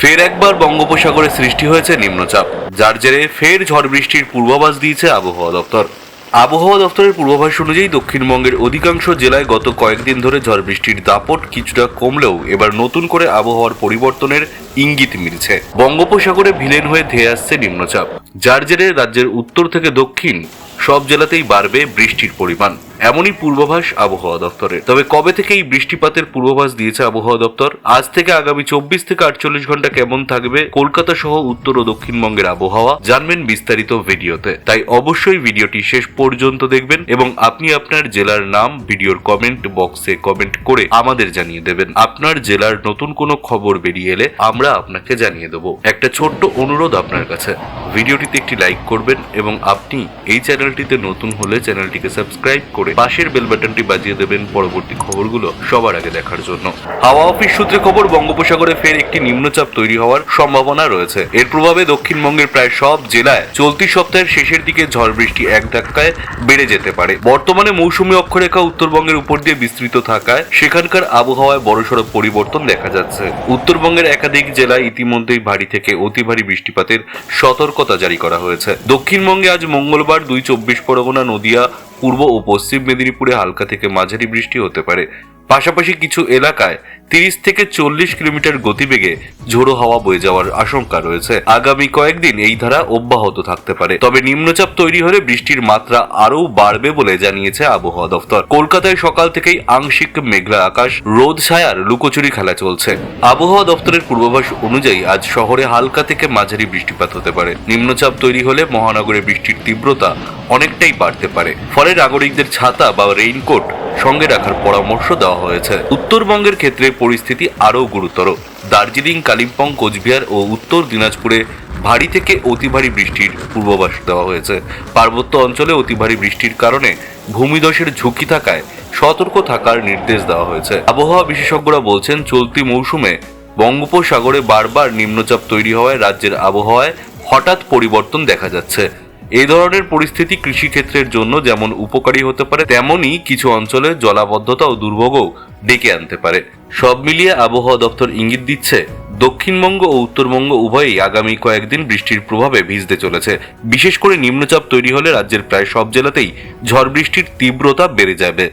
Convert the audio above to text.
ফের একবার বঙ্গোপসাগরে সৃষ্টি হয়েছে নিম্নচাপ, যার জেরে ফের ঝড় বৃষ্টির পূর্বাভাস দিয়েছে আবহাওয়া দপ্তর। আবহাওয়া দপ্তরের পূর্বাভাস অনুযায়ী দক্ষিণবঙ্গের অধিকাংশ জেলায় গত কয়েকদিন ধরে ঝড় বৃষ্টির দাপট কিছুটা কমলেও এবার নতুন করে আবহাওয়ার পরিবর্তনের ইঙ্গিত মিলছে। বঙ্গোপসাগরে ভিলেন হয়ে ধেয়ে আসছে নিম্নচাপ, যার জেরে রাজ্যের উত্তর থেকে দক্ষিণ সব জেলাতেই বাড়বে বৃষ্টির পরিমাণ। এমনই পূর্বাভাস আবহাওয়া দপ্তরের তবে কবে থেকে এই বৃষ্টিপাতের পূর্বাভাস দিয়েছে আবহাওয়া দপ্তর? আজ থেকে আগামী চব্বিশ থেকে আটচল্লিশ ঘণ্টা কেমন থাকবে কলকাতা সহ উত্তর ও দক্ষিণবঙ্গের আবহাওয়া? জানবেন বিস্তারিত ভিডিওতে। তাই অবশ্যই ভিডিওটি শেষ পর্যন্ত দেখবেন এবং আপনি আপনার জেলার নাম ভিডিওর কমেন্ট বক্সে কমেন্ট করে আমাদের জানিয়ে দেবেন। আপনার জেলার নতুন কোনো খবর বেরিয়ে এলে আমরা আপনাকে জানিয়ে দেবো। একটা ছোট্ট অনুরোধ আপনার কাছে। ভিডিওটিতে একটি লাইক করবেন এবং আপনি এই চ্যানেলটিতে নতুন হলে চ্যানেলটিকে সাবস্ক্রাইব করে পাশের বেল বাটনটি বাজিয়ে দেবেন পরবর্তী খবরগুলো সবার আগে দেখার জন্য। হাওয়া অফিস সূত্রে খবর, বঙ্গোপসাগরে ফের একটি নিম্নচাপ তৈরি হওয়ার সম্ভাবনা রয়েছে। এর প্রভাবে দক্ষিণবঙ্গের প্রায় সব জেলায় চলতি সপ্তাহের শেষের দিকে ঝড় বৃষ্টি এক ধাক্কায় বেড়ে যেতে পারে। বর্তমানে মৌসুমী অক্ষরেখা উত্তরবঙ্গের উপর দিয়ে বিস্তৃত থাকায় সেখানকার আবহাওয়ায় বড়সড় পরিবর্তন দেখা যাচ্ছে। উত্তরবঙ্গের একাধিক জেলায় ইতিমধ্যেই ভারী থেকে অতি ভারী বৃষ্টিপাতের সতর্কতা জারি করা হয়েছে। দক্ষিণবঙ্গে আজ মঙ্গলবার দুই চব্বিশ পরগনা, নদিয়া পূর্ব ও পশ্চিম মেদিনীপুরে হালকা থেকে মাঝারি বৃষ্টি হতে পারে। পাশাপাশি কিছু এলাকায় তিরিশ থেকে চল্লিশ কিলোমিটার গতিবেগে ঝোড়ো হাওয়া বয়ে যাওয়ার আশঙ্কা রয়েছে। আগামী কয়েকদিন এই ধারা অব্যাহত থাকতে পারে। তবে নিম্নচাপ তৈরি হলে বৃষ্টির মাত্রা আরও বাড়বে বলে জানিয়েছে আবহাওয়া দফতর। কলকাতায় সকাল থেকেই আংশিক মেঘলা আকাশ, রোদ ছায়ার লুকোচুরি খেলা চলছে। আবহাওয়া দফতরের পূর্বাভাস অনুযায়ী আজ শহরে হালকা থেকে মাঝারি বৃষ্টিপাত হতে পারে। নিম্নচাপ তৈরি হলে মহানগরে বৃষ্টির তীব্রতা অনেকটাই বাড়তে পারে। ফলে নাগরিকদের ছাতা বা রেইনকোট সঙ্গে রাখার পরামর্শ দেওয়া হয়েছে। উত্তরবঙ্গের ক্ষেত্রে পরিস্থিতি আরও গুরুতর। দার্জিলিং, কালিম্পং, কোচবিহার ও উত্তর দিনাজপুরে ভারী থেকে অতি ভারী বৃষ্টির পূর্বাভাস দেওয়া হয়েছে। পার্বত্য অঞ্চলে অতি ভারী বৃষ্টির কারণে ভূমিধসের ঝুঁকি থাকায় সতর্ক থাকার নির্দেশ দেওয়া হয়েছে। আবহাওয়া বিশেষজ্ঞরা বলছেন, চলতি মৌসুমে বঙ্গোপসাগরে বারবার নিম্নচাপ তৈরি হওয়ায় রাজ্যের আবহাওয়ায় হঠাৎ পরিবর্তন দেখা যাচ্ছে। এই ধরনের পরিস্থিতি কৃষিক্ষেত্রের জন্য যেমন উপকারী হতে পারে তেমনই কিছু অঞ্চলে জলাবদ্ধতা ও দুর্ভোগও ডেকে আনতে পারে। সব মিলিয়ে আবহাওয়া দপ্তর ইঙ্গিত দিচ্ছে, দক্ষিণবঙ্গ ও উত্তরবঙ্গ উভয়ই আগামী কয়েকদিন বৃষ্টির প্রভাবে ভিজতে চলেছে। বিশেষ করে নিম্নচাপ তৈরি হলে রাজ্যের প্রায় সব জেলাতেই ঝড় বৃষ্টির তীব্রতা বেড়ে যাবে।